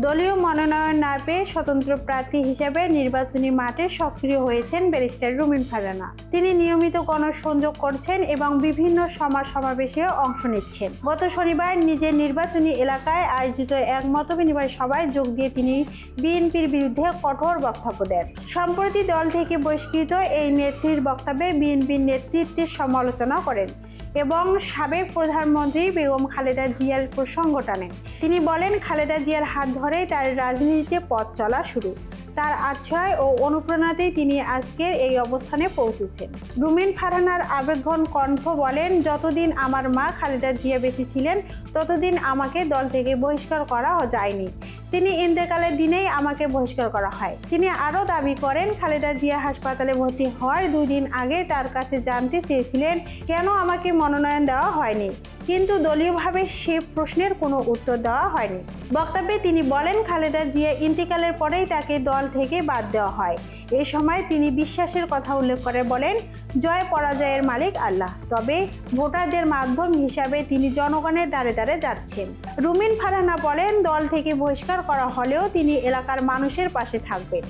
দলীয় মনোনয়ন না পেয়ে স্বতন্ত্র প্রার্থী হিসেবে নির্বাচনী মাঠে সক্রিয় হয়েছেন ব্যারিস্টার রুমিন ফারানা। তিনি নিয়মিত গণসংযোগ করছেন এবং বিভিন্ন সমাজ সমাবেশে অংশ নিচ্ছেন। গত শনিবার নিজের নির্বাচনী এলাকায় আয়োজিত এক মতবিনিময় সভায় যোগ দিয়ে তিনি বিএনপির বিরুদ্ধে কঠোর বক্তব্য দেন। সম্প্রতি দল থেকে বহিষ্কৃত এই নেত্রীর বক্তব্যে বিএনপির নেতৃত্বের সমালোচনা করেন। এবং সাবেক প্রধানমন্ত্রী বেগম খালেদা জিয়ার প্রসঙ্গ টানেন তিনি বলেন, খালেদা জিয়ার হাত ধরেই তার রাজনীতিতে পথ চলা শুরু। তার আশ্রয় ও অনুপ্রেরণাতেই তিনি আজকের এই অবস্থানে পৌঁছেছেন। রুমিন ফারহানার আবেগঘন কণ্ঠ বলেন, যতদিন আমার মা খালেদা জিয়া বেঁচে ছিলেন, ততদিন আমাকে দল থেকে বহিষ্কার করা যায়নি। তিনি ইন্তেকালের দিনেই আমাকে বহিষ্কার করা হয়। তিনি আরও দাবি করেন, খালেদা জিয়া হাসপাতালে ভর্তি হওয়ার দুই দিন আগে তার কাছে জানতে চেয়েছিলেন, কেন আমাকে মনোনয়ন দেওয়া হয়নি? কিন্তু দলীয়ভাবে সে প্রশ্নের কোনো উত্তর দেওয়া হয়নি। বক্তব্যে তিনি বলেন, খালেদা জিয়া ইন্তিকালের পরেই তাকে দল থেকে বাদ দেওয়া হয়। এ সময় তিনি বিশ্বাসের কথা উল্লেখ করে বলেন, জয় পরাজয়ের মালিক আল্লাহ। তবে ভোটারদের মাধ্যম হিসাবে তিনি জনগণের দ্বারে দ্বারে যাচ্ছেন। রুমিন ফারহানা বলেন, দল থেকে বহিষ্কার করা হলেও তিনি এলাকার মানুষের পাশে থাকবেন।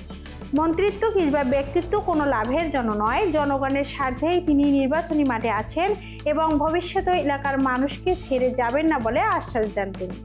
মন্ত্রিত্ব কিংবা ব্যক্তিত্ব কোনো লাভের জন্য নয়। জনগণের স্বার্থেই তিনি নির্বাচনী মাঠে আছেন এবং ভবিষ্যতে এলাকার মানুষকে ছেড়ে যাবেন না বলে আশ্বাস দেন তিনি।